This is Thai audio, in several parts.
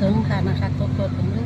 ถึงค่ะนะคะตัวตนของลูก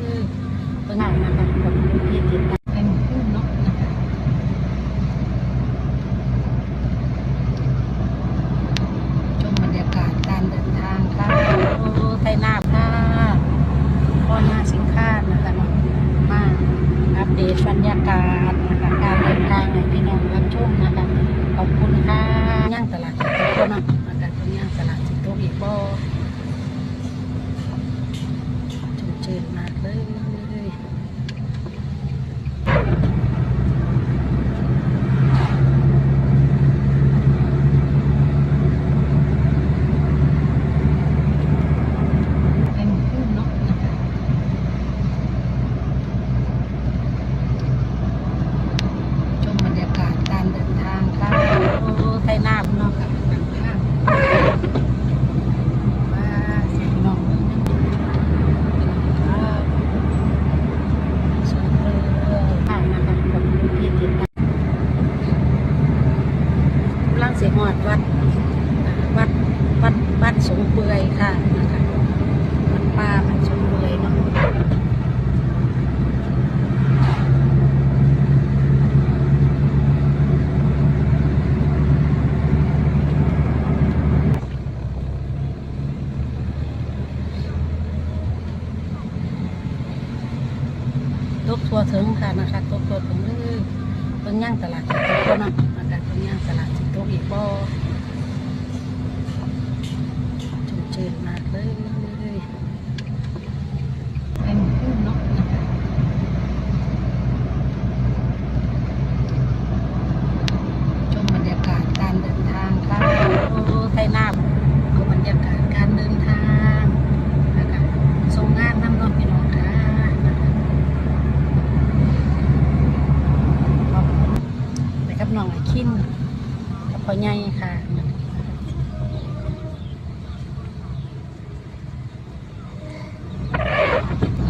ทั่วถึงค่ะนะคะตัวตัวถึงเลยเพิ่ย่างตลาดสิโต๊ะเนาะนะคะเพิ่ย่างตลาดสิโต๊ะอีกบ่จุ่มชื่มากเลย ใหญ่ค่ะ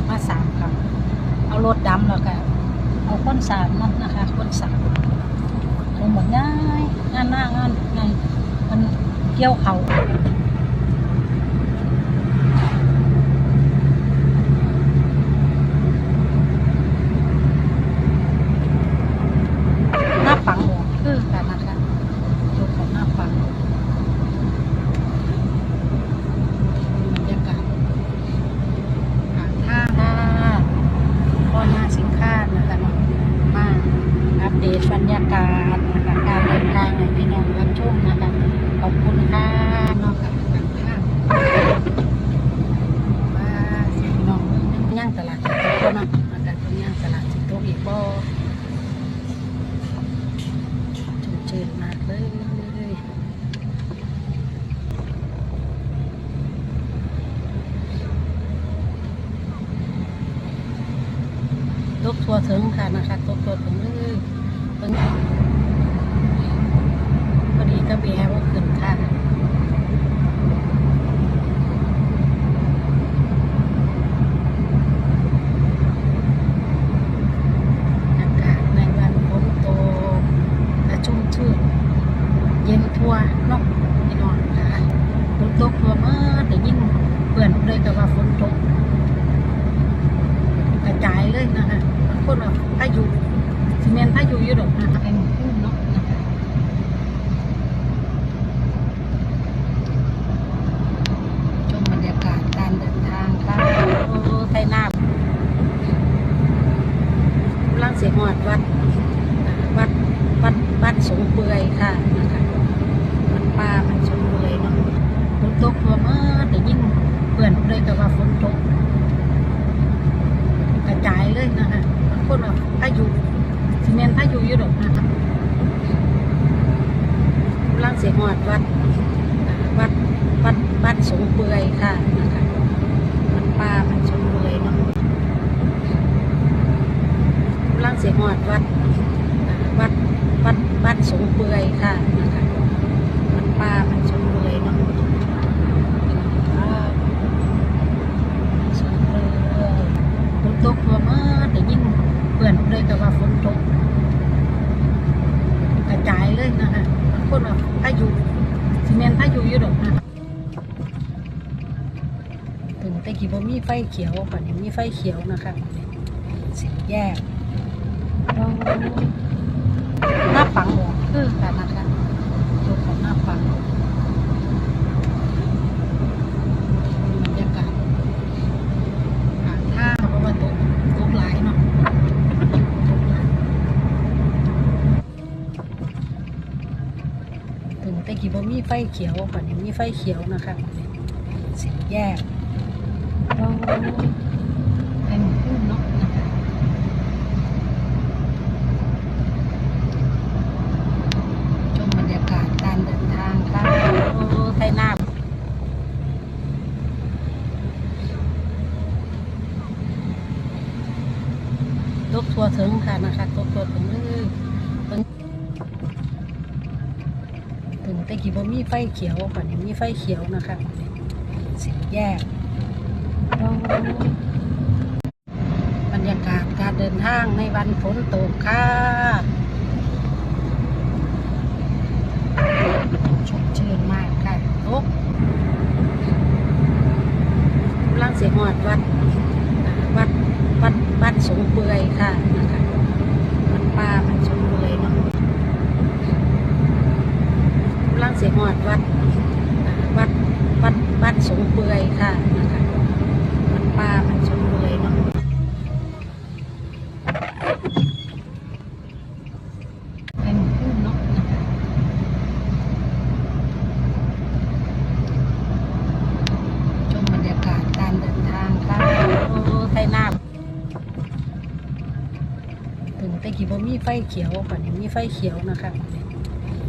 มาสามค่ะ เอารถดำแล้วก็เอาคนสามมันนะคะคนสามมันหมดง่ายง่ายหน้าง่ายมันเกี่ยวเขา ตกทัวถึงค่ะนะคะตกตัวถึงเลยถึงพอดีก็แย่ว่าขึ้นค่ะทั่วเนาะพี่น้องนะคะฝนตกทั่วเมื่อแต่ยิ่งเพื่อนเลยกับว่าฝ คนอะพายุซิเมนต์ายุยู่ดอกอง อดวัดวัดวัดวัดสงเปือยค่ะนะคะวัดป้ามันสงเปือยเนาะกำลังเสียหอดวัดวัดวัดวัดสงเปือยค่ะนะคะวัดป้ามันสงเปือยเนาะฝนตกเมื่อแต่ยิ่งเปื่อนเลยแต่ว่าฝนตกกระจายเลยนะคะคนแบบ อยู่ยืดถึงตะกี้บ่มีไฟเขียวป่านี้มีไฟเขียวนะคะสีแยกหน้าปังหมดคือกันนะคะ ฟเขียวป่านนี้มีไฟเขียวนะคะสีแยกเราเป็นผู้นกนะคะชมบรรยากาศการเดินทางค่ะโอ้ไทยนาบตกทัวถึงค่ะนะคะตกทัวถึงเลยึงแต่กี่บ่มีไฟเขียวก่อนนี้มีไฟเขียวนะคะสีแยกบรรยากาศการเดินทางในวันฝนตกค่ะชมชื่นมากค่ะตกกำลังเสียงหอดวัดอ่าวัดวัดวัดสงเปือยค่ะนะคะวัดป่ามันสงเปือยเนาะกำลังเสียงหอดวัดอ่าวัดวัด วัดสงเปือยค่ะนะคะมันปลามันชนเลยเนาะเป็นผู้นกนะชมบรรยากาศการเดินทางค่ะโอ้ไทยนาถึงแต่กี้บ่มีไฟเขียวป่านนี้มีไฟเขียวนะคะ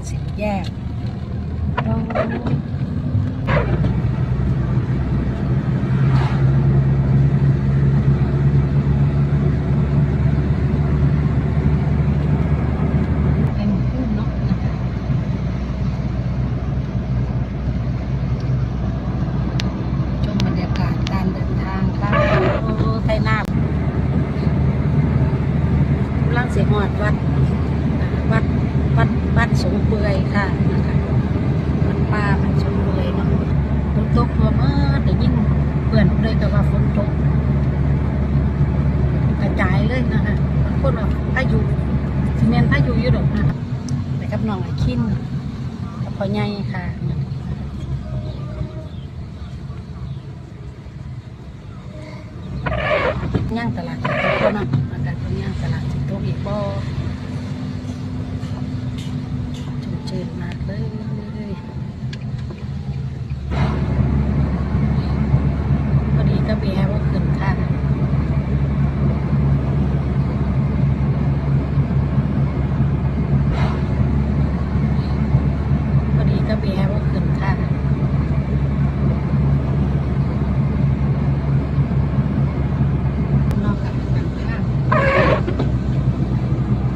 สีแยกโอ้เป็นผู้นกนะคะ ชมบรรยากาศการเดินทางค่ะโอ้ไทยนาบกำลังเสียงหอดวัดอ่าวัดวัดวัดสงเปือยค่ะนะคะ ว่ามันสงเปือยเนาะฝนตกตัวเมื่อแต่ยิ่งเพื่อนเลยแต่ว่าฝนตกกระจายเลยนะคะบางคนว่าพายุซีเมนพายุยู่ดอกนะคะไปกับน้องไอ้คินกับพ่อใหญ่ค่ะย่างตลาดสิโต๊ะเนาะอากาศเป็นย่างตลาดสิโต๊ะอีกบ่ชุ่มชื่นมากเลยพอดีก็เบียร์ว่าขึ้นค่ะพอดีก็เบียร์ว่าขึ้นค่ะ นอกจากต่างข้าง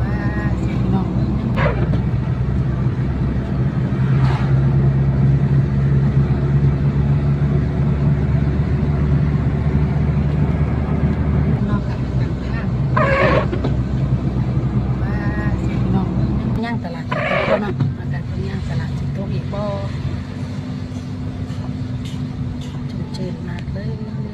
ว่าเสียงน้องนอกจากต่างข้างว่าเสียงน้องย่างตลาดสิโต๊ะเนาะอากาศเป็นย่างตลาดสิโต๊ะอีกบ่ ชุ่มชื่